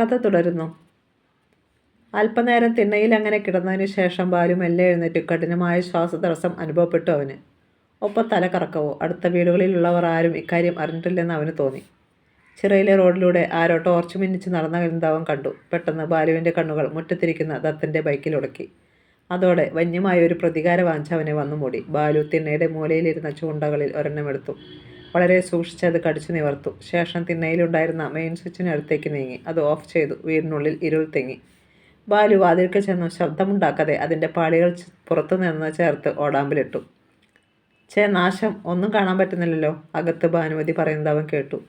കഥ തുടരുന്നു. അല്പനേരം തിണ്ണയിൽ അങ്ങനെ കിടന്നതിന് ശേഷം ബാലു മെല്ലെ എഴുന്നേറ്റ്. കഠിനമായ ശ്വാസതടസ്സം അനുഭവപ്പെട്ടു അവന്. ഒപ്പം തല കറക്കവോ? അടുത്ത വീടുകളിലുള്ളവർ ആരും ഇക്കാര്യം അറിഞ്ഞിട്ടില്ലെന്ന് അവന് തോന്നി. ചിറയിലെ റോഡിലൂടെ ആരോ ടോർച്ച് മിന്നിച്ച് നടന്ന അവൻ കണ്ടു. പെട്ടെന്ന് ബാലുവിന്റെ കണ്ണുകൾ മുറ്റത്തിരിക്കുന്ന ദത്തന്റെ ബൈക്കിൽ ഉടക്കി അതോടെ വന്യമായ ഒരു പ്രതികാര വാഞ്ച അവനെ വന്നു മൂടി ബാലു തിണ്ണയുടെ മൂലയിലിരുന്ന ചൂണ്ടകളിൽ ഒരെണ്ണമെടുത്തു വളരെ സൂക്ഷിച്ച് അത് കടിച്ചു നിവർത്തു. ശേഷം തിണ്ണയിലുണ്ടായിരുന്ന മെയിൻ സ്വിച്ചിന് അടുത്തേക്ക് നീങ്ങി. അത് ഓഫ് ചെയ്തു. വീടിനുള്ളിൽ ഇരുൾ തെങ്ങി. ബാലു വാതിൽക്ക് ചെന്നു ശബ്ദമുണ്ടാക്കാതെ അതിന്റെ പാളികൾ പുറത്തു നിന്ന് ചേർത്ത് ഓടാമ്പിലിട്ടു. ചേ നാശം. ഒന്നും കാണാൻ പറ്റുന്നില്ലല്ലോ. അകത്ത് ഭാനുമതി പറയുന്നത് അവൻ കേട്ടു.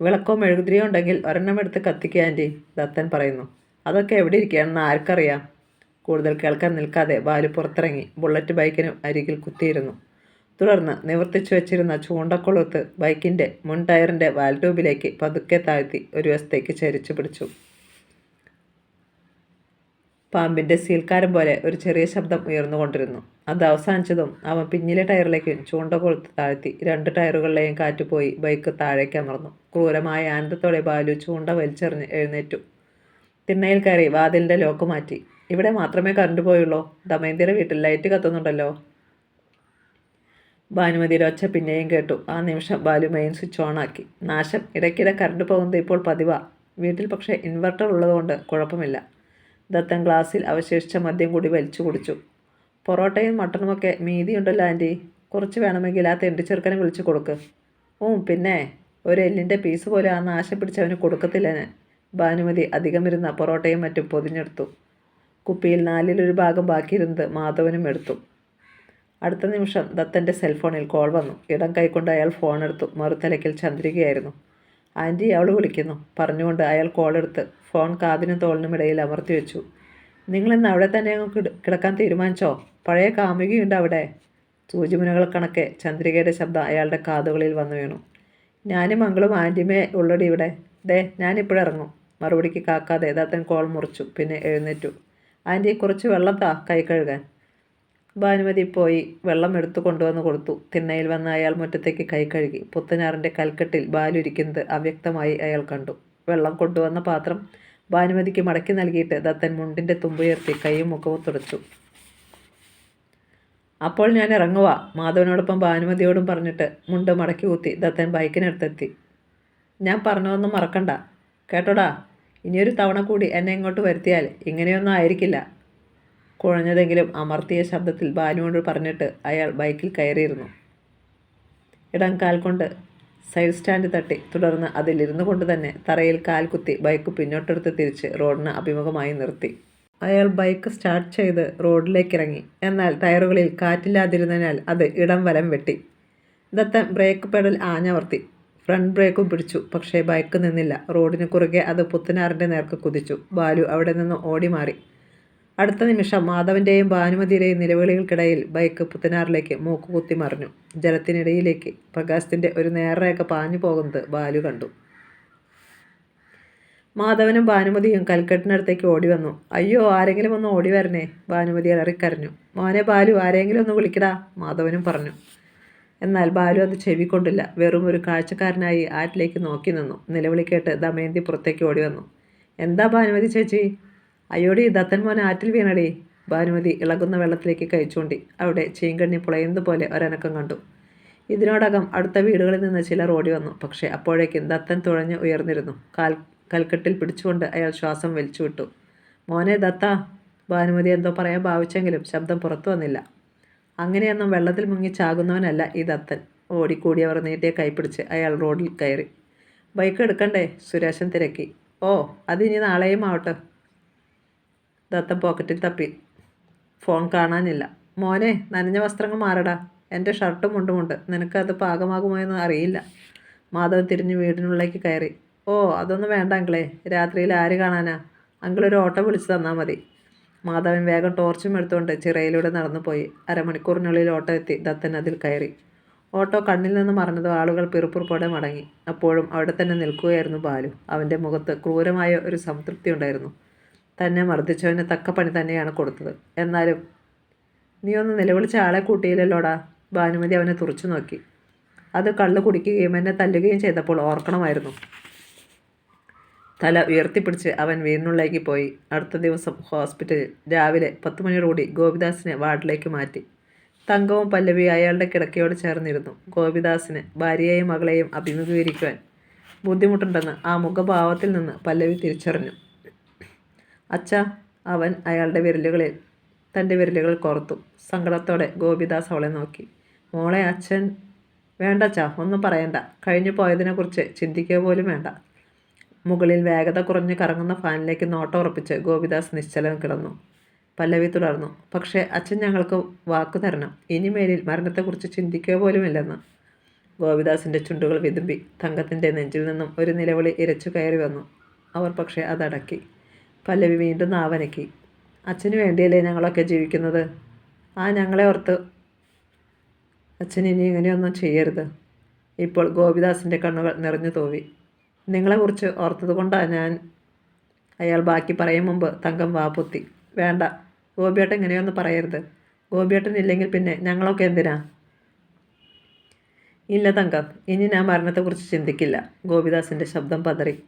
വിളക്കോ മെഴുകുതിരിയോ ഉണ്ടെങ്കിൽ ഒരെണ്ണം എടുത്ത് കത്തിക്കുക ആന്റി ദത്തൻ പറയുന്നു. അതൊക്കെ എവിടെ ഇരിക്കുകയാണെന്ന് ആർക്കറിയാം? കൂടുതൽ കേൾക്കാൻ നിൽക്കാതെ ബാലു പുറത്തിറങ്ങി. ബുള്ളറ്റ് ബൈക്കിന് അരികിൽ കുത്തിയിരുന്നു. തുടർന്ന് നിവർത്തിച്ചു വച്ചിരുന്ന ചൂണ്ടക്കൊളുത്ത് ബൈക്കിന്റെ മുൻ ടയറിന്റെ വാൽട്യൂബിലേക്ക് പതുക്കെ താഴ്ത്തി ഒരു വശത്തേക്ക് ചരിച്ചു പിടിച്ചു. പാമ്പിന്റെ സീൽക്കാരം പോലെ ഒരു ചെറിയ ശബ്ദം ഉയർന്നുകൊണ്ടിരുന്നു അത് അവസാനിച്ചതും അവൻ പിന്നിലെ ടയറിലേക്ക് ചൂണ്ട കൊളുത്ത് താഴ്ത്തി രണ്ട് ടയറുകളിലെയും കാറ്റ് പോയി ബൈക്ക് താഴേക്ക് അമർന്നു. ക്രൂരമായ ആനന്ദത്തോടെ ബാലു ചൂണ്ട വലിച്ചെറിഞ്ഞ് എഴുന്നേറ്റു. തിണ്ണയിൽ കയറി വാതിലിന്റെ ലോക്ക് മാറ്റി. ഇവിടെ മാത്രമേ കറണ്ട് പോയുള്ളൂ. ദമയന്തിയുടെ വീട്ടിൽ ലൈറ്റ് കത്തുന്നുണ്ടല്ലോ. ഭാനുമതിയുടെ ഒച്ച പിന്നെയും കേട്ടു. ആ നിമിഷം ബാലു മെയിൻ സ്വിച്ച് ഓണാക്കി നാശം. ഇടയ്ക്കിടെ കറണ്ട് പോകുന്നത് ഇപ്പോൾ പതിവാ. വീട്ടിൽ പക്ഷേ ഇൻവെർട്ടർ ഉള്ളതുകൊണ്ട് കുഴപ്പമില്ല. ദത്തൻ ഗ്ലാസ്സിൽ അവശേഷിച്ച മദ്യം കൂടി വലിച്ചു കുടിച്ചു. പൊറോട്ടയും മട്ടണുമൊക്കെ മീതിയുണ്ടല്ലോ ആന്റി കുറച്ച് വേണമെങ്കിൽ ആ തെണ്ടി ചെറുക്കനെ വിളിച്ചു കൊടുക്ക്. ഓ പിന്നെ? ഒരു എല്ലിന്റെ പീസ് പോലെ ആ നാശം പിടിച്ചവന് കൊടുക്കത്തില്ല ഞാൻ. ഭാനുമതി അധികമിരുന്ന പൊറോട്ടയും മറ്റും പൊതിഞ്ഞെടുത്തു. കുപ്പിയിൽ നാലിലൊരു ഭാഗം ബാക്കിയിരുന്നത് മാധവനും എടുത്തു. അടുത്ത നിമിഷം ദത്തന്റെ സെൽഫോണിൽ കോൾ വന്നു. ഇടം കൈക്കൊണ്ട് അയാൾ ഫോൺ എടുത്തു. മറുത്തലയ്ക്കൽ ചന്ദ്രികയായിരുന്നു. ആന്റി അവൾ വിളിക്കുന്നു പറഞ്ഞുകൊണ്ട് അയാൾ കോൾ എടുത്ത് ഫോൺ കാതിനും തോളിനും ഇടയിൽ അമർത്തി വെച്ചു. നിങ്ങളിന്ന് അവിടെ തന്നെ അങ്ങ് കിടക്കാൻ തീരുമാനിച്ചോ? പഴയ കാമുകിയുണ്ട് അവിടെ. സൂചിമുനകൾ കണക്കെ ചന്ദ്രികയുടെ ശബ്ദം അയാളുടെ കാതുകളിൽ വന്നു വീണു. ഞാനും മംഗളും ആന്റിമേ ഉള്ളടി ഇവിടെ. ദേ ഞാനിപ്പോഴിറങ്ങും മറുപടിക്ക് കാക്കാതെ ദത്തൻ കോൾ മുറിച്ചു പിന്നെ എഴുന്നേറ്റു. ആന്റി കുറച്ച് വെള്ളം കൈ കഴുകാൻ. ഭാനുമതി പോയി വെള്ളം എടുത്തു കൊണ്ടുവന്ന് കൊടുത്തു. തിണ്ണയിൽ വന്ന അയാൾ മുറ്റത്തേക്ക് കൈ കഴുകി. പുത്തനാറിന്റെ കൽക്കെട്ടിൽ ബാലു ഇരിക്കുന്നത് അവ്യക്തമായി അയാൾ കണ്ടു. വെള്ളം കൊണ്ടുവന്ന പാത്രം ഭാനുമതിക്ക് മടക്കി നൽകിയിട്ട് ദത്തൻ മുണ്ടിന്റെ തുമ്പുയർത്തി കൈയും മുഖവും തുടച്ചു. അപ്പോൾ ഞാൻ ഇറങ്ങുക മാധവനോടൊപ്പം ഭാനുമതിയോടും പറഞ്ഞിട്ട് മുണ്ട് മടക്കി കുത്തി ദത്തൻ ബൈക്കിനടുത്തെത്തി. ഞാൻ പറഞ്ഞതൊന്നും മറക്കണ്ട. കേട്ടോടാ ഇനിയൊരു തവണ കൂടി എന്നെ ഇങ്ങോട്ട് വരുത്തിയാൽ ഇങ്ങനെയൊന്നും ആയിരിക്കില്ല. കുഴഞ്ഞതെങ്കിലും അമർത്തിയ ശബ്ദത്തിൽ ബാലുവോട് പറഞ്ഞിട്ട് അയാൾ ബൈക്കിൽ കയറിയിരുന്നു. ഇടം കാൽ കൊണ്ട് സൈഡ് സ്റ്റാൻഡ് തട്ടി. തുടർന്ന് അതിലിരുന്നു കൊണ്ട് തന്നെ തറയിൽ കാൽ കുത്തി ബൈക്ക് പിന്നോട്ടെടുത്ത് തിരിച്ച് റോഡിന് അഭിമുഖമായി നിർത്തി. അയാൾ ബൈക്ക് സ്റ്റാർട്ട് ചെയ്ത് റോഡിലേക്ക് ഇറങ്ങി എന്നാൽ ടയറുകളിൽ കാറ്റില്ലാതിരുന്നതിനാൽ അത് ഇടം വലം വെട്ടി. ദത്തൻ ബ്രേക്ക് പെഡൽ ആഞ്ഞവർത്തി ഫ്രണ്ട് ബ്രേക്കും പിടിച്ചു പക്ഷേ ബൈക്ക് നിന്നില്ല. റോഡിന് കുറുകെ അത് പുത്തനാറിന്റെ നേർക്ക് കുതിച്ചു. ബാലു അവിടെ നിന്ന് ഓടി മാറി അടുത്ത നിമിഷം മാധവന്റെയും ഭാനുമതിയുടെയും നിലവിളികൾക്കിടയിൽ ബൈക്ക് പുത്തനാറിലേക്ക് മൂക്കുകുത്തി മറിഞ്ഞു. ജലത്തിനിടയിലേക്ക് പ്രകാശത്തിന്റെ ഒരു നേർരേഖ പാഞ്ഞു പോകുന്നത് ബാലു കണ്ടു. മാധവനും ഭാനുമതിയും കൽക്കെട്ടിനടുത്തേക്ക് ഓടി വന്നു. അയ്യോ ആരെങ്കിലും ഒന്ന് ഓടി വരണേ ഭാനുമതി അലറിക്കരഞ്ഞു മോനെ ബാലു ആരെങ്കിലും ഒന്ന് വിളിക്കടാ മാധവനും പറഞ്ഞു. എന്നാൽ ബാലു അത് ചെവിക്കൊണ്ടില്ല വെറും ഒരു കാഴ്ചക്കാരനായി ആറ്റിലേക്ക് നോക്കി നിന്നു. നിലവിളി കേട്ട് ദമയന്തി പുറത്തേക്ക് ഓടി വന്നു. എന്താ ഭാനുമതി ചേച്ചി? അയ്യോടി ദത്തൻ മോൻ ആറ്റിൽ വീണടി. ഭാനുമതി ഇളകുന്ന വെള്ളത്തിലേക്ക് കഴിച്ചുകൊണ്ടി അവിടെ ചീങ്കണ്ണി പുളയുന്നത് പോലെ ഒരനക്കം കണ്ടു. ഇതിനോടകം അടുത്ത വീടുകളിൽ നിന്ന് ചിലർ ഓടി വന്നു. പക്ഷേ അപ്പോഴേക്കും ദത്തൻ തുഴഞ്ഞ് ഉയർന്നിരുന്നു. കാൽ കൽക്കെട്ടിൽ പിടിച്ചുകൊണ്ട് അയാൾ ശ്വാസം വലിച്ചു വിട്ടു. മോനെ ദത്ത ഭാനുമതി എന്തോ പറയാൻ ഭാവിച്ചെങ്കിലും ശബ്ദം പുറത്തു വന്നില്ല. അങ്ങനെയൊന്നും വെള്ളത്തിൽ മുങ്ങി ചാകുന്നവനല്ല ഈ ദത്തൻ. ഓടിക്കൂടിയവർ നീട്ടിയ കൈപ്പിടിച്ച് അയാൾ റോഡിൽ കയറി. ബൈക്ക് എടുക്കണ്ടേ? സുരേഷൻ തിരക്കി. ഓ അതിനി നാളെയും ആവട്ടെ. ദത്തൻ പോക്കറ്റിൽ തപ്പി. ഫോൺ കാണാനില്ല. മോനെ നനഞ്ഞ വസ്ത്രങ്ങൾ മാറടാ. എന്റെ ഷർട്ടും മുണ്ടുമുണ്ട് നിനക്കത് പാകമാകുമോ എന്ന് അറിയില്ല. മാധവ് തിരിഞ്ഞ് വീടിനുള്ളിലേക്ക് കയറി. ഓ അതൊന്നും വേണ്ട അങ്കിളെ. രാത്രിയിൽ ആര് കാണാനാ? അങ്കിൾ ഒരു ഓട്ടോ വിളിച്ച് തന്നാൽ മതി. മാധവൻ വേഗം ടോർച്ചും എടുത്തുകൊണ്ട് ചിറയിലൂടെ നടന്നു പോയി അരമണിക്കൂറിനുള്ളിൽ ഓട്ടോ എത്തി ദത്തൻ അതിൽ കയറി. ഓട്ടോ കണ്ണിൽ നിന്ന് മറഞ്ഞതും ആളുകൾ പിറുപ്പുറപ്പോടെ മടങ്ങി. അപ്പോഴും അവിടെ തന്നെ നിൽക്കുകയായിരുന്നു ബാലു. അവന്റെ മുഖത്ത് ക്രൂരമായ ഒരു സംതൃപ്തി ഉണ്ടായിരുന്നു. തന്നെ മർദ്ദിച്ചവന് തക്ക പണി തന്നെയാണ് കൊടുത്തത്. എന്നാലും നീ ഒന്ന് നിലവിളിച്ച ആളെ കൂട്ടിയില്ലല്ലോടാ. ഭാനുമതി അവനെ തുറച്ചു നോക്കി. അത് കള്ളു കുടിക്കുകയും എന്നെ തല്ലുകയും ചെയ്തപ്പോൾ ഓർക്കണമായിരുന്നു. തല ഉയർത്തിപ്പിടിച്ച് അവൻ വീടിനുള്ളിലേക്ക് പോയി. അടുത്ത ദിവസം ഹോസ്പിറ്റലിൽ രാവിലെ പത്ത് മണിയോടുകൂടി ഗോപിദാസിനെ വാർഡിലേക്ക് മാറ്റി. തങ്കവും പല്ലവി അയാളുടെ കിടക്കയോട് ചേർന്നിരുന്നു. ഗോപിദാസിന് ഭാര്യയെയും മകളെയും അഭിമുഖീകരിക്കുവാൻ ബുദ്ധിമുട്ടുണ്ടെന്ന് ആ മുഖഭാവത്തിൽ നിന്ന് പല്ലവി തിരിച്ചറിഞ്ഞു. അച്ഛ അവൻ അയാളുടെ വിരലുകളിൽ തന്റെ വിരലുകൾ കോർത്തു. സങ്കടത്തോടെ ഗോപിദാസ് അവളെ നോക്കി. മോളെ അച്ഛൻ വേണ്ട അച്ഛാ ഒന്നും പറയണ്ട. കഴിഞ്ഞു പോയതിനെക്കുറിച്ച് ചിന്തിക്കുക പോലും വേണ്ട. മുകളിൽ വേഗത കുറഞ്ഞ് കറങ്ങുന്ന ഫാനിലേക്ക് നോട്ടം ഉറപ്പിച്ച് ഗോപിദാസ് നിശ്ചലം കിടന്നു. പല്ലവി തുടർന്നു. പക്ഷേ അച്ഛൻ ഞങ്ങൾക്ക് വാക്കു തരണം. ഇനിമേലിൽ മരണത്തെക്കുറിച്ച് ചിന്തിക്കുക പോലുമില്ലെന്ന്. ഗോപിദാസിന്റെ ചുണ്ടുകൾ വിതുമ്പി തങ്കത്തിന്റെ നെഞ്ചിൽ നിന്നും ഒരു നിലവിളി ഇരച്ചു കയറി വന്നു. അവർ പക്ഷേ അതടക്കി. പല്ലവി വീണ്ടും നാവനക്കി. അച്ഛന് വേണ്ടിയല്ലേ ഞങ്ങളൊക്കെ ജീവിക്കുന്നത്? ആ ഞങ്ങളെ ഓർത്ത്. അച്ഛൻ ഇനി ഇങ്ങനെയൊന്നും ചെയ്യരുത്. ഇപ്പോൾ ഗോപിദാസിന്റെ കണ്ണുകൾ നിറഞ്ഞു തോവി. നിങ്ങളെക്കുറിച്ച് ഓർത്തതുകൊണ്ടാണ് ഞാൻ അയാൾ ബാക്കി പറയും മുമ്പ് തങ്കം വാപ്പൊത്തി വേണ്ട. ഗോപിയേട്ടൻ ഇങ്ങനെയൊന്നും പറയരുത്. ഗോപിയേട്ടൻ ഇല്ലെങ്കിൽ പിന്നെ ഞങ്ങളൊക്കെ എന്തിനാ? ഇല്ല തങ്കം. ഇനി ഞാൻ മരണത്തെക്കുറിച്ച് ചിന്തിക്കില്ല. ഗോപിദാസിന്റെ ശബ്ദം പതറി.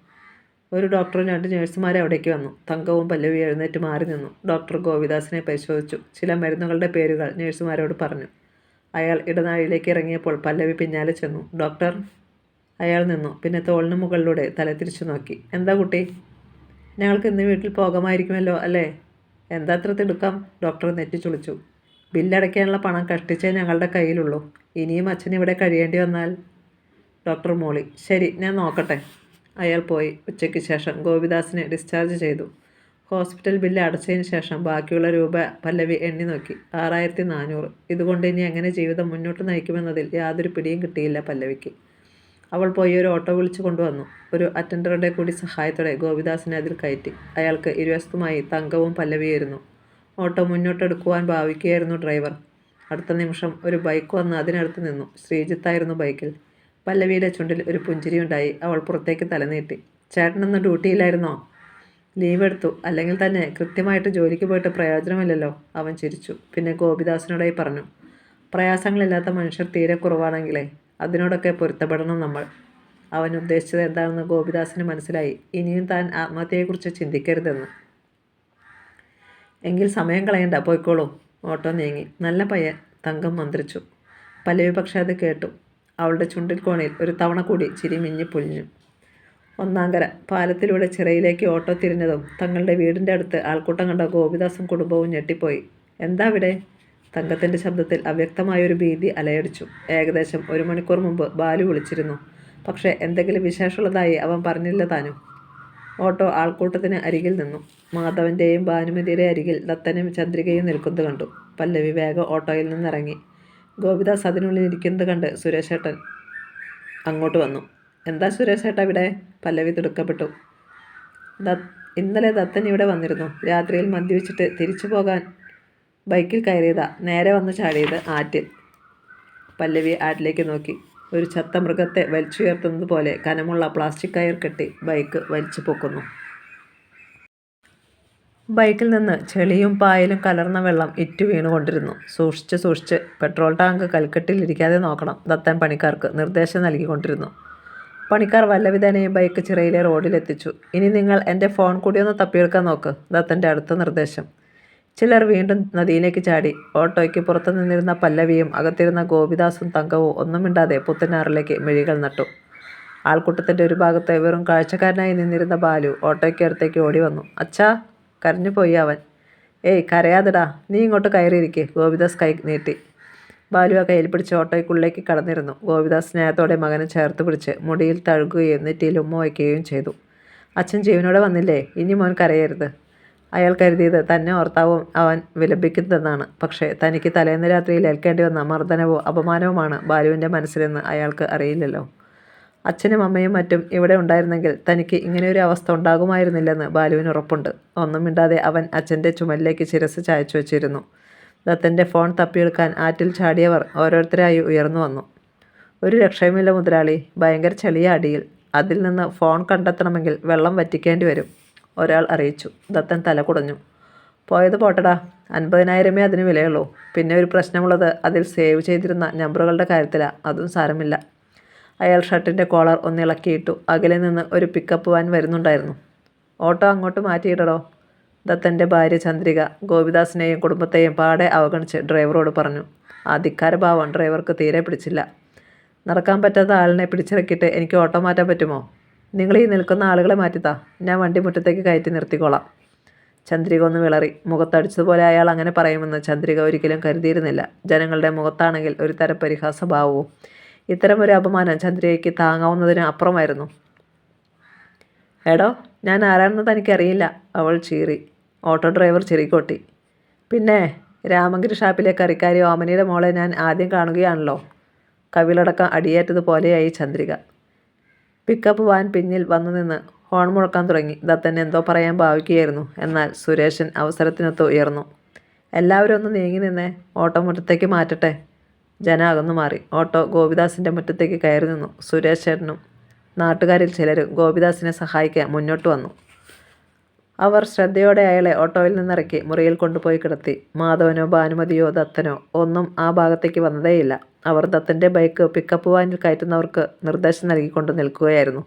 ഒരു ഡോക്ടറും രണ്ട് നഴ്സുമാരെ അവിടേക്ക് വന്നു. തങ്കവും പല്ലവി എഴുന്നേറ്റ് മാറി നിന്നു. ഡോക്ടർ ഗോപിദാസിനെ പരിശോധിച്ചു. ചില മരുന്നുകളുടെ പേരുകൾ നഴ്സുമാരോട് പറഞ്ഞു. അയാൾ ഇടനാഴിയിലേക്ക് ഇറങ്ങിയപ്പോൾ പല്ലവി പിന്നാലെ ചെന്നു. ഡോക്ടർ അയാൾ നിന്നു. പിന്നെ തോളിന് മുകളിലൂടെ തല തിരിച്ചു നോക്കി. എന്താ കുട്ടി? ഞങ്ങൾക്ക് ഇന്ന് വീട്ടിൽ പോകാമായിരിക്കുമല്ലോ അല്ലേ? എന്താ അത്ര തിടുക്കം? ഡോക്ടർ നെറ്റി ചുളിച്ചു. ബില്ലടയ്ക്കാനുള്ള പണം കഷ്ടിച്ചേ ഞങ്ങളുടെ കയ്യിലുള്ളൂ. ഇനിയും അച്ഛൻ ഇവിടെ കഴിയേണ്ടി വന്നാൽ? ഡോക്ടർ മോളി. ശരി ഞാൻ നോക്കട്ടെ. അയാൾ പോയി. ഉച്ചയ്ക്ക് ശേഷം ഗോപിദാസിനെ ഡിസ്ചാർജ് ചെയ്തു. ഹോസ്പിറ്റൽ ബില്ല് അടച്ചതിന് ശേഷം ബാക്കിയുള്ള രൂപ പല്ലവി എണ്ണി നോക്കി. ആറായിരത്തി നാനൂറ് ഇതുകൊണ്ട് ഇനി എങ്ങനെ ജീവിതം മുന്നോട്ട് നയിക്കുമെന്നതിൽ യാതൊരു പിടിയും കിട്ടിയില്ല പല്ലവിക്ക്. അവൾ പോയി ഒരു ഓട്ടോ വിളിച്ചു കൊണ്ടുവന്നു. ഒരു അറ്റൻഡറുടെ കൂടി സഹായത്തോടെ ഗോപിദാസിനെ അതിൽ കയറ്റി. അയാൾക്ക് ഇരുവശത്തുമായി തങ്കവും പല്ലവിയായിരുന്നു. Auto മുന്നോട്ടെടുക്കുവാൻ ഭാവിക്കുകയായിരുന്നു driver. അടുത്ത നിമിഷം ഒരു ബൈക്ക് വന്ന് അതിനടുത്ത് നിന്നു. ശ്രീജിത്തായിരുന്നു ബൈക്കിൽ. പല്ലവിയുടെ ചുണ്ടിൽ ഒരു പുഞ്ചിരി ഉണ്ടായി. അവൾ പുറത്തേക്ക് തലനീട്ടി ചേട്ടനെന്ന് ഡ്യൂട്ടിയിലായിരുന്നോ ലീവ് എടുത്തു. അല്ലെങ്കിൽ തന്നെ കൃത്യമായിട്ട് ജോലിക്ക് പോയിട്ട് പ്രയോജനമില്ലല്ലോ? അവൻ ചിരിച്ചു. പിന്നെ ഗോപിദാസിനോടായി പറഞ്ഞു. പ്രയാസങ്ങളില്ലാത്ത മനുഷ്യർ തീരെ കുറവാണെങ്കിലേ അതിനോടൊക്കെ പൊരുത്തപ്പെടണം നമ്മൾ. അവൻ ഉദ്ദേശിച്ചത് എന്താണെന്ന് ഗോപിദാസിന് മനസ്സിലായി. ഇനിയും താൻ ആത്മഹത്യയെക്കുറിച്ച് ചിന്തിക്കരുതെന്ന്. എങ്കിൽ സമയം കളയണ്ട. പോയിക്കോളൂ. ഓട്ടോ നീങ്ങി. നല്ല പയ്യൻ തങ്കം മന്ത്രിച്ചു. പല്ലവി പക്ഷേ അത് കേട്ടു. അവളുടെ ചുണ്ടിൽ കോണിൽ ഒരു തവണ കൂടി ചിരി മിഞ്ഞി പൊലിഞ്ഞു. ഒന്നാങ്കര പാലത്തിലൂടെ ചിറയിലേക്ക് ഓട്ടോ തിരിഞ്ഞതും തങ്ങളുടെ വീടിന്റെ അടുത്ത് ആൾക്കൂട്ടം കണ്ട ഗോപിദാസും കുടുംബവും ഞെട്ടിപ്പോയി. എന്താ ഇവിടെ തങ്കത്തിന്റെ ശബ്ദത്തിൽ അവ്യക്തമായൊരു ഭീതി അലയടിച്ചു. ഏകദേശം ഒരു മണിക്കൂർ മുമ്പ് ബാലു വിളിച്ചിരുന്നു. പക്ഷേ എന്തെങ്കിലും വിശേഷമുള്ളതായി അവൻ പറഞ്ഞില്ല താനും. ഓട്ടോ ആൾക്കൂട്ടത്തിന് അരികിൽ നിന്നു. മാധവന്റെയും ഭാനുമതിയുടെ അരികിൽ ദത്തനും ചന്ദ്രികയും നിൽക്കുന്നത് കണ്ടു. പല്ലവി വേഗം ഓട്ടോയിൽ നിന്നിറങ്ങി. ഗോപിദാസ് അതിനുള്ളിൽ ഇരിക്കുന്നത് കണ്ട് സുരേഷേട്ടൻ അങ്ങോട്ട് വന്നു. എന്താ സുരേഷേട്ട ഇവിടെ? പല്ലവി തിടുക്കപ്പെട്ടു. ഇന്നലെ ദത്തൻ ഇവിടെ വന്നിരുന്നു. രാത്രിയിൽ മദ്യവെച്ചിട്ട് തിരിച്ചു പോകാൻ ബൈക്കിൽ കയറിയതാ. നേരെ വന്ന് ചാടിയത് ആറ്റിൽ. പല്ലവി ആറ്റിലേക്ക് നോക്കി. ഒരു ചത്ത മൃഗത്തെ വലിച്ചുയർത്തുന്നത് പോലെ കനമുള്ള പ്ലാസ്റ്റിക് കയർ കെട്ടി ബൈക്ക് വലിച്ചു പൊക്കുന്നു. ബൈക്കിൽ നിന്ന് ചെളിയും പായലും കലർന്ന വെള്ളം ഇറ്റു വീണുകൊണ്ടിരുന്നു. സൂക്ഷിച്ച് സൂക്ഷിച്ച് പെട്രോൾ ടാങ്ക് കൽക്കെട്ടിൽ ഇരിക്കാതെ നോക്കണം ദത്തൻ പണിക്കാർക്ക് നിർദ്ദേശം നൽകിക്കൊണ്ടിരുന്നു. പണിക്കാർ വല്ലവിധേനയും ബൈക്ക് ചിറയിലെ റോഡിലെത്തിച്ചു. ഇനി നിങ്ങൾ എന്റെ ഫോൺ കൂടി ഒന്ന് തപ്പിയെടുക്കാൻ നോക്ക് ദത്തന്റെ അടുത്ത നിർദ്ദേശം. ചിലർ വീണ്ടും നദിയിലേക്ക് ചാടി ഓട്ടോയ്ക്ക് പുറത്തു നിന്നിരുന്ന പല്ലവിയും അകത്തിരുന്ന ഗോപിദാസും തങ്കവും ഒന്നും മിണ്ടാതെ പുത്തനാറിലേക്ക് മെഴികൾ നട്ടു. ആൾക്കൂട്ടത്തിന്റെ ഒരു ഭാഗത്ത് വെറും കാഴ്ചക്കാരനായി നിന്നിരുന്ന ബാലു ഓട്ടോയ്ക്ക് അടുത്തേക്ക് ഓടി വന്നു അച്ഛാ കരഞ്ഞുപോയി അവൻ. ഏയ് കരയാതെടാ. നീ ഇങ്ങോട്ട് കയറിയിരിക്കെ ഗോപിദാസ് കൈ നീട്ടി. ബാലു ആ കയ്യിൽ പിടിച്ച് ഓട്ടോയ്ക്കുള്ളിലേക്ക് കടന്നിരുന്നു. ഗോപിദാസ് സ്നേഹത്തോടെ മകനെ ചേർത്ത് പിടിച്ച് മുടിയിൽ തഴുകുകയും നെറ്റിയിൽ ഉമ്മ വയ്ക്കുകയും ചെയ്തു. അച്ഛൻ ജീവനോടെ വന്നില്ലേ? ഇനി മോൻ കരയരുത്. അയാൾ കരുതിയത് തന്നെ ഓർത്താവും അവൻ വിലപിക്കുന്നതെന്നാണ്. പക്ഷേ തനിക്ക് തലേന്ന് രാത്രിയിൽ ഏൽക്കേണ്ടി വന്ന മർദ്ദനവും അപമാനവുമാണ് ബാലുവിന്റെ മനസ്സിലെന്ന് അയാൾക്ക് അറിയില്ലല്ലോ. അച്ഛനും അമ്മയും മറ്റും ഇവിടെ ഉണ്ടായിരുന്നെങ്കിൽ തനിക്ക് ഇങ്ങനെയൊരു അവസ്ഥ ഉണ്ടാകുമായിരുന്നില്ലെന്ന് ബാലുവിന് ഉറപ്പുണ്ട്. ഒന്നും മിണ്ടാതെ അവൻ അച്ഛന്റെ ചുമലിലേക്ക് ശിരസ് ചായച്ചു വച്ചിരുന്നു. ദത്തന്റെ ഫോൺ തപ്പിയെടുക്കാൻ ആറ്റിൽ ചാടിയവർ ഓരോരുത്തരായി ഉയർന്നു വന്നു. ഒരു രക്ഷയുമില്ല മുതലാളി ഭയങ്കര ചെളിയ അടിയിൽ. അതിൽ നിന്ന് ഫോൺ കണ്ടെത്തണമെങ്കിൽ വെള്ളം വറ്റിക്കേണ്ടി വരും ഒരാൾ അറിയിച്ചു. ദത്തൻ തല കുടഞ്ഞു. പോയത് പോട്ടടാ അൻപതിനായിരമേ അതിന് വിലയുള്ളൂ. പിന്നെ ഒരു പ്രശ്നമുള്ളത് അതിൽ സേവ് ചെയ്തിരുന്ന നമ്പറുകളുടെ കാര്യത്തിലാണ് അതും സാരമില്ല. അയാൾ ഷർട്ടിന്റെ കോളർ ഒന്നിളക്കിയിട്ടു അകലെ നിന്ന് ഒരു പിക്കപ്പ് വാൻ വരുന്നുണ്ടായിരുന്നു. ഓട്ടോ അങ്ങോട്ട് മാറ്റിയിടടോ. ദത്തന്റെ ഭാര്യ ചന്ദ്രിക ഗോപിദാസിനെയും കുടുംബത്തെയും പാടെ അവഗണിച്ച് ഡ്രൈവറോട് പറഞ്ഞു ആ ധിക്കാരഭാവം ഡ്രൈവർക്ക് തീരെ പിടിച്ചില്ല. നടക്കാൻ പറ്റാത്ത ആളിനെ പിടിച്ചിറക്കിയിട്ട് എനിക്ക് ഓട്ടോ മാറ്റാൻ പറ്റുമോ? നിങ്ങൾ ഈ നിൽക്കുന്ന ആളുകളെ മാറ്റിത്താ. ഞാൻ വണ്ടി മുറ്റത്തേക്ക് കയറ്റി നിർത്തിക്കോളാം. ചന്ദ്രിക ഒന്ന് വിളറി. മുഖത്തടിച്ചതുപോലെ അയാൾ അങ്ങനെ പറയുമെന്ന് ചന്ദ്രിക ഒരിക്കലും കരുതിയിരുന്നില്ല. ജനങ്ങളുടെ മുഖത്താണെങ്കിൽ ഒരു തരം പരിഹാസഭാവവും ഇത്തരം ഒരു അപമാനം ചന്ദ്രികയ്ക്ക് താങ്ങാവുന്നതിന് അപ്പുറമായിരുന്നു. എടോ ഞാൻ ആരാണെന്ന് തനിക്കറിയില്ല അവൾ ചീറി. ഓട്ടോ ഡ്രൈവർ ചിരികൊട്ടി. പിന്നെ രാമഗിരി ഷാപ്പിലെ കറിക്കാരി ഓമനിയുടെ മോളെ ഞാൻ ആദ്യം കാണുകയാണല്ലോ. കവിളടക്കം അടിയേറ്റതുപോലെയായി ചന്ദ്രിക. പിക്കപ്പ് വാൻ പിന്നിൽ വന്നു നിന്ന് ഹോൺ മുഴക്കാൻ തുടങ്ങി. ദത്തൻ എന്തോ പറയാൻ ഭാവിക്കുകയായിരുന്നു. എന്നാൽ സുരേഷൻ അവസരത്തിനൊത്ത് ഉയർന്നു. എല്ലാവരും ഒന്ന് നീങ്ങി നിന്നേ. ഓട്ടോ മുറ്റത്തേക്ക് മാറ്റട്ടെ. ജന അകന്നു മാറി. ഓട്ടോ ഗോപിദാസിന്റെ മുറ്റത്തേക്ക് കയറി നിന്നു. സുരേഷ് ചേട്ടനും നാട്ടുകാരിൽ ചിലരും ഗോപിദാസിനെ സഹായിക്കാൻ മുന്നോട്ട് വന്നു. അവർ ശ്രദ്ധയോടെ അയാളെ ഓട്ടോയിൽ നിന്നിറക്കി മുറിയിൽ കൊണ്ടുപോയി കിടത്തി. മാധവനോ ഭാനുമതിയോ ദത്തനോ ഒന്നും ആ ഭാഗത്തേക്ക് വന്നതേയില്ല. അവർ ദത്തന്റെ ബൈക്ക് പിക്കപ്പ് വാനിൽ കയറ്റുന്നവർക്ക് നിർദ്ദേശം നൽകിക്കൊണ്ട് നിൽക്കുകയായിരുന്നു.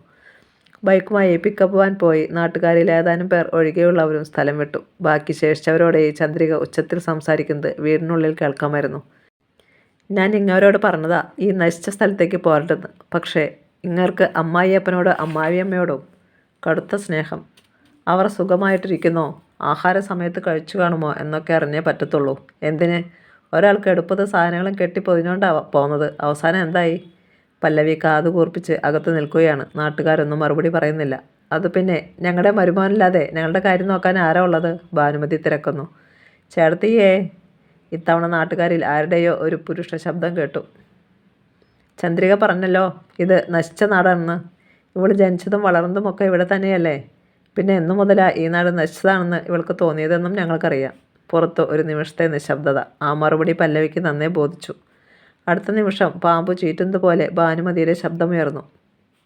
ബൈക്കുമായി പിക്കപ്പ് വാൻ പോയി നാട്ടുകാരിൽ ഏതാനും പേർ ഒഴികെയുള്ളവരും സ്ഥലം വിട്ടു. ബാക്കി ശേഷിച്ചവരോടെ ഈ ചന്ദ്രിക ഉച്ചത്തിൽ സംസാരിക്കുന്നത് വീടിനുള്ളിൽ കേൾക്കാമായിരുന്നു. ഞാൻ ഇങ്ങവരോട് പറഞ്ഞതാ ഈ നശിച്ച സ്ഥലത്തേക്ക് പോരട്ടെന്ന് പക്ഷേ ഇങ്ങർക്ക് അമ്മായിയപ്പനോട് അമ്മാവിയമ്മയോടും കടുത്ത സ്നേഹം. അവർ സുഖമായിട്ടിരിക്കുന്നോ? ആഹാര സമയത്ത് കഴിച്ചു കാണുമോ? എന്നൊക്കെ അറിഞ്ഞേ പറ്റത്തുള്ളൂ. എന്തിന്? ഒരാൾക്ക് എടുപ്പത് സാധനങ്ങളും കെട്ടി പൊതിഞ്ഞുകൊണ്ടാണ് പോകുന്നത് അവസാനം എന്തായി? പല്ലവി കാത് കൂർപ്പിച്ച് അകത്ത് നിൽക്കുകയാണ്. നാട്ടുകാരൊന്നും മറുപടി പറയുന്നില്ല. അത് പിന്നെ ഞങ്ങളുടെ മരുമോനില്ലാതെ ഞങ്ങളുടെ കാര്യം നോക്കാൻ ആരാ ഉള്ളത്? ഭാനുമതി തിരക്കുന്നു. ചേട്ടത്തിയേ ഇത്തവണ നാട്ടുകാരിൽ ആരുടെയോ ഒരു പുരുഷ ശബ്ദം കേട്ടു. ചന്ദ്രിക പറഞ്ഞല്ലോ ഇത് നശിച്ച നാടാണെന്ന്. ഇവൾ ജനിച്ചതും വളർന്നതുമൊക്കെ ഇവിടെ തന്നെയല്ലേ? പിന്നെ എന്നു മുതലാ ഈ നാട് നശിച്ചതാണെന്ന് ഇവൾക്ക് തോന്നിയതെന്നും ഞങ്ങൾക്കറിയാം. പുറത്ത് ഒരു നിമിഷത്തെ നിശബ്ദത ആ മറുപടി പല്ലവിക്ക് നന്നേ ബോധിച്ചു. അടുത്ത നിമിഷം പാമ്പ് ചീറ്റുന്നത് പോലെ ഭാനുമതിയുടെ ശബ്ദമുയർന്നു.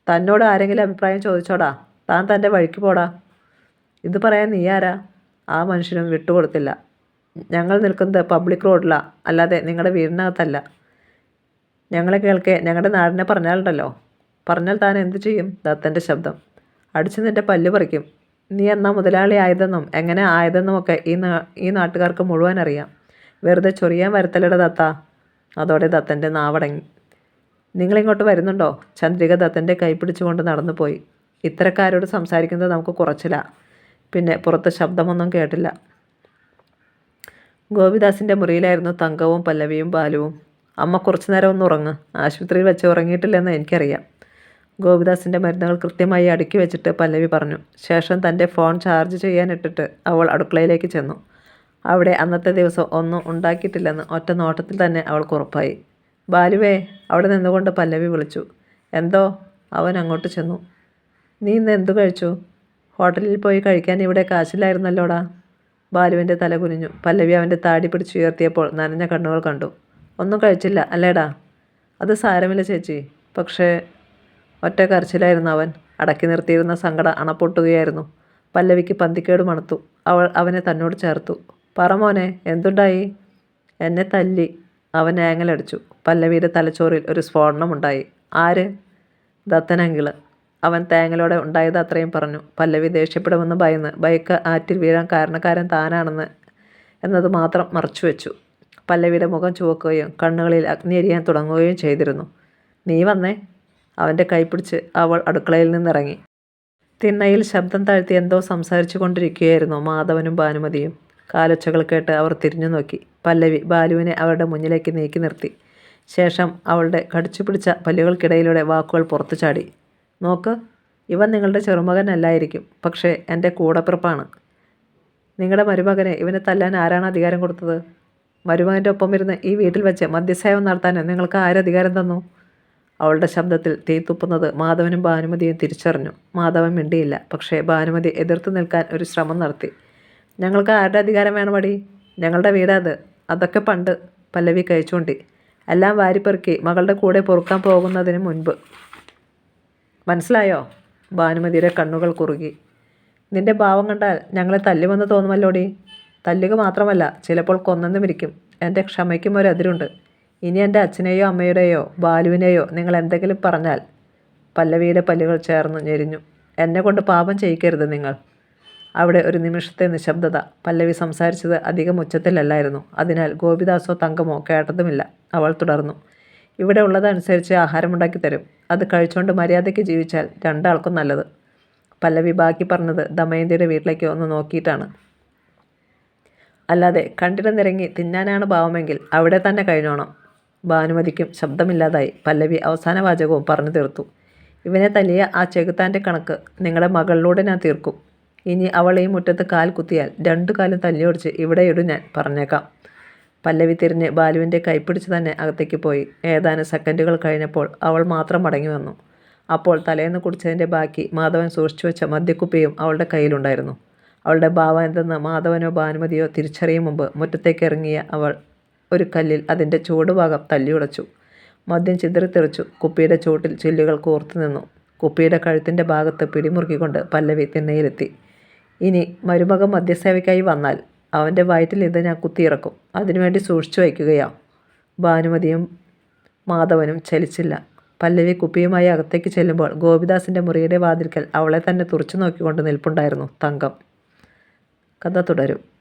തന്നോട് ആരെങ്കിലും അഭിപ്രായം ചോദിച്ചോടാ? താൻ തന്റെ വഴിക്ക് പോടാ. ഇത് പറയാൻ നീ ആരാ ആ മനുഷ്യനും വിട്ടുകൊടുത്തില്ല. ഞങ്ങൾ നിൽക്കുന്നത് പബ്ലിക് റോഡിലാണ് അല്ലാതെ നിങ്ങളുടെ വീടിനകത്തല്ല. ഞങ്ങളെ കേൾക്കേ ഞങ്ങളുടെ നാടിനെ പറഞ്ഞാലുണ്ടല്ലോ. പറഞ്ഞാൽ താൻ എന്തു ചെയ്യും? ദത്തന്റെ ശബ്ദം. അടിച്ചു നിന്റെ പല്ല് പറിക്കും. നീ എന്നാ മുതലാളി ആയതെന്നും എങ്ങനെ ആയതെന്നും ഒക്കെ ഈ നാ ഈ നാട്ടുകാർക്ക് മുഴുവൻ അറിയാം. വെറുതെ ചൊറിയാൻ വരത്തല്ലട ദത്ത. അതോടെ ദത്തന്റെ നാവടങ്ങി. നിങ്ങളിങ്ങോട്ട് വരുന്നുണ്ടോ? ചന്ദ്രിക ദത്തന്റെ കൈ പിടിച്ചുകൊണ്ട് നടന്നു പോയി ഇത്തരക്കാരോട് സംസാരിക്കുന്നത് നമുക്ക് കുറച്ചില്ല പിന്നെ പുറത്ത് ശബ്ദമൊന്നും കേട്ടില്ല. ഗോപിദാസിന്റെ മുറിയിലായിരുന്നു തങ്കവും പല്ലവിയും ബാലുവും. അമ്മ കുറച്ചു നേരം ഒന്ന് ഉറങ്ങ്. ആശുപത്രിയിൽ വെച്ച് ഉറങ്ങിയിട്ടില്ലെന്ന് എനിക്കറിയാം. ഗോപിദാസിന്റെ മരുന്നുകൾ കൃത്യമായി അടുക്കി വെച്ചിട്ട് പല്ലവി പറഞ്ഞു. ശേഷം തന്റെ ഫോൺ ചാർജ് ചെയ്യാനിട്ടിട്ട് അവൾ അടുക്കളയിലേക്ക് ചെന്നു. അവിടെ അന്നത്തെ ദിവസം ഒന്നും ഉണ്ടാക്കിയിട്ടില്ലെന്ന് ഒറ്റ നോട്ടത്തിൽ തന്നെ അവൾക്ക് ഉറപ്പായി. ബാലുവേ അവിടെ നിന്നുകൊണ്ട് പല്ലവി വിളിച്ചു. എന്തോ? അവൻ അങ്ങോട്ട് ചെന്നു. നീ ഇന്ന് എന്തു കഴിച്ചു? ഹോട്ടലിൽ പോയി കഴിക്കാൻ ഇവിടെ കാശില്ലായിരുന്നല്ലോടാ. ബാലുവിന്റെ തല കുനിഞ്ഞു. പല്ലവി അവന്റെ താടി പിടിച്ചുയർത്തിയപ്പോൾ നനഞ്ഞ കണ്ണുകൾ കണ്ടു. ഒന്നും കഴിച്ചില്ല അല്ലേടാ? അത് സാരമില്ല ചേച്ചി. പക്ഷേ ഒറ്റ കരച്ചിലായിരുന്നു അവൻ. അടക്കി നിർത്തിയിരുന്ന സങ്കട അണപ്പൊട്ടുകയായിരുന്നു. പല്ലവിക്ക് പന്തിക്കേട് മണത്തു. അവൾ അവനെ തന്നോട് ചേർത്തു. പറ മോനെ എന്തുണ്ടായി? എന്നെ തല്ലി. അവൻ ഏങ്ങലടിച്ചു. പല്ലവിയുടെ തലച്ചോറിൽ ഒരു സ്ഫോടനമുണ്ടായി. ആര്? ദത്തനങ്കിൾ അവൻ തേങ്ങലോടെ ഉണ്ടായത് അത്രയും പറഞ്ഞു. പല്ലവി ദേഷ്യപ്പെടുമെന്ന് ഭയന്ന് ബൈക്ക് ആറ്റിൽ വീഴാൻ കാരണക്കാരൻ താനാണെന്ന് എന്നത് മാത്രം മറച്ചു വെച്ചു പല്ലവിയുടെ മുഖം ചുവക്കുകയും കണ്ണുകളിൽ അഗ്നി എരിയാൻ തുടങ്ങുകയും ചെയ്തിരുന്നു. നീ വന്നേ. അവന്റെ കൈപിടിച്ച് അവൾ അടുക്കളയിൽ നിന്നിറങ്ങി. തിണ്ണയിൽ ശബ്ദം താഴ്ത്തി എന്തോ സംസാരിച്ചു കൊണ്ടിരിക്കുകയായിരുന്നു മാധവനും ഭാനുമതിയും. കാലൊച്ചകൾ കേട്ട് അവർ തിരിഞ്ഞു നോക്കി. പല്ലവി ബാലുവിനെ അവരുടെ മുന്നിലേക്ക് നീക്കി നിർത്തി. ശേഷം അവളുടെ കടിച്ചു പിടിച്ച പല്ലുകൾക്കിടയിലൂടെ വാക്കുകൾ പുറത്തു ചാടി. നോക്ക് ഇവൻ നിങ്ങളുടെ ചെറുമകനല്ലായിരിക്കും പക്ഷേ എന്റെ കൂടപ്പിറപ്പാണ്. നിങ്ങളുടെ മരുമകനെ ഇവനെ തല്ലാൻ ആരാണ് അധികാരം കൊടുത്തത്? മരുമകന്റെ ഒപ്പം ഇരുന്ന് ഈ വീട്ടിൽ വെച്ച് മദ്യസേവം നടത്താൻ നിങ്ങൾക്ക് ആരധികാരം തന്നു? അവളുടെ ശബ്ദത്തിൽ തീ തുപ്പുന്നത് മാധവനും ഭാനുമതിയും തിരിച്ചറിഞ്ഞു. മാധവൻ മിണ്ടിയില്ല പക്ഷേ ഭാനുമതി എതിർത്ത് നിൽക്കാൻ ഒരു ശ്രമം നടത്തി. ഞങ്ങൾക്ക് ആരുടെ അധികാരം വേണമടി? ഞങ്ങളുടെ വീടാത് അതൊക്കെ പണ്ട് പല്ലവി കഴിച്ചുകൊണ്ടി. എല്ലാം വാരിപ്പെറുക്കി മകളുടെ കൂടെ പൊറുക്കാൻ പോകുന്നതിന് മുൻപ്. മനസ്സിലായോ? ഭാനുമതിയുടെ കണ്ണുകൾ കുറുകി. നിന്റെ ഭാവം കണ്ടാൽ ഞങ്ങളെ തല്ലുമെന്ന് തോന്നുമല്ലോടി? തല്ലുക മാത്രമല്ല ചിലപ്പോൾ കൊന്നെന്നും ഇരിക്കും. എന്റെ ക്ഷമയ്ക്കും ഒരു അതിരുണ്ട്. ഇനി എന്റെ അച്ഛനെയോ അമ്മയുടെയോ ബാലുവിനെയോ നിങ്ങൾ എന്തെങ്കിലും പറഞ്ഞാൽ പല്ലവിയുടെ പല്ലുകൾ ചേർന്ന് ഞെരിഞ്ഞു. എന്നെ കൊണ്ട് പാപം ചെയ്യിക്കരുത് നിങ്ങൾ. അവിടെ ഒരു നിമിഷത്തെ നിശബ്ദത. പല്ലവി സംസാരിച്ചത് അധികം ഉച്ചത്തിലല്ലായിരുന്നു. അതിനാൽ ഗോപിദാസോ തങ്കമോ കേട്ടതുമില്ല. അവൾ തുടർന്നു. ഇവിടെ ഉള്ളതനുസരിച്ച് ആഹാരമുണ്ടാക്കി തരും. അത് കഴിച്ചുകൊണ്ട് മര്യാദയ്ക്ക് ജീവിച്ചാൽ രണ്ടാൾക്കും നല്ലത്. പല്ലവി ബാക്കി പറഞ്ഞത് ദമയന്തിയുടെ വീട്ടിലേക്ക് ഒന്ന് നോക്കിയിട്ടാണ്. അല്ലാതെ കണ്ടിട നിരങ്ങി തിന്നാനാണ് ഭാവമെങ്കിൽ അവിടെ തന്നെ കഴിഞ്ഞോണം. ഭാനുമതിക്കും ശബ്ദമില്ലാതായി പല്ലവി അവസാന വാചകവും പറഞ്ഞു തീർത്തു. ഇവനെ തലിയ ആ ചെകുത്താന്റെ കണക്ക് നിങ്ങളുടെ മകളിലൂടെ ഞാൻ തീർക്കും. ഇനി അവൾ ഈ മുറ്റത്ത് കാൽ കുത്തിയാൽ രണ്ടു കാലും തല്ലിയൊടിച്ച് ഇവിടെ ഇടും ഞാൻ പറഞ്ഞേക്കാം. പല്ലവി തിരിഞ്ഞ് ബാലുവിന്റെ കൈപ്പിടിച്ച് തന്നെ അകത്തേക്ക് പോയി. ഏതാനും സെക്കൻഡുകൾ കഴിഞ്ഞപ്പോൾ അവൾ മാത്രം മടങ്ങി വന്നു. അപ്പോൾ തലേന്ന് കുടിച്ചതിന്റെ ബാക്കി മാധവൻ സൂക്ഷിച്ചു വെച്ച മദ്യക്കുപ്പിയും അവളുടെ കയ്യിലുണ്ടായിരുന്നു. അവളുടെ ഭാവം എന്തെന്ന് മാധവനോ ഭാനുമതിയോ തിരിച്ചറിയും മുമ്പ് മുറ്റത്തേക്ക് ഇറങ്ങിയ അവൾ ഒരു കല്ലിൽ അതിന്റെ ചൂടുഭാഗം തല്ലിയുടച്ചു. മദ്യം ചിതറിത്തെറിച്ചു. കുപ്പിയുടെ ചൂട്ടിൽ ചില്ലുകൾ കോർത്തു നിന്നു. കുപ്പിയുടെ കഴുത്തിന്റെ ഭാഗത്ത് പിടിമുറുക്കിക്കൊണ്ട് പല്ലവി തിണ്ണയിലെത്തി. ഇനി മരുമകം മദ്യസേവയ്ക്കായി വന്നാൽ അവന്റെ വയറ്റിൽ ഇത് ഞാൻ കുത്തിയിറക്കും അതിനുവേണ്ടി സൂക്ഷിച്ചു വയ്ക്കുകയാണ് ഭാനുമതിയും മാധവനും ചലിച്ചില്ല. പല്ലവി കുപ്പിയുമായി അകത്തേക്ക് ചെല്ലുമ്പോൾ ഗോപിദാസിന്റെ മുറിയുടെ വാതിൽക്കൽ അവളെ തന്നെ തുറച്ചു നോക്കിക്കൊണ്ട് നിൽപ്പുണ്ടായിരുന്നു തങ്കം. കഥ തുടരും.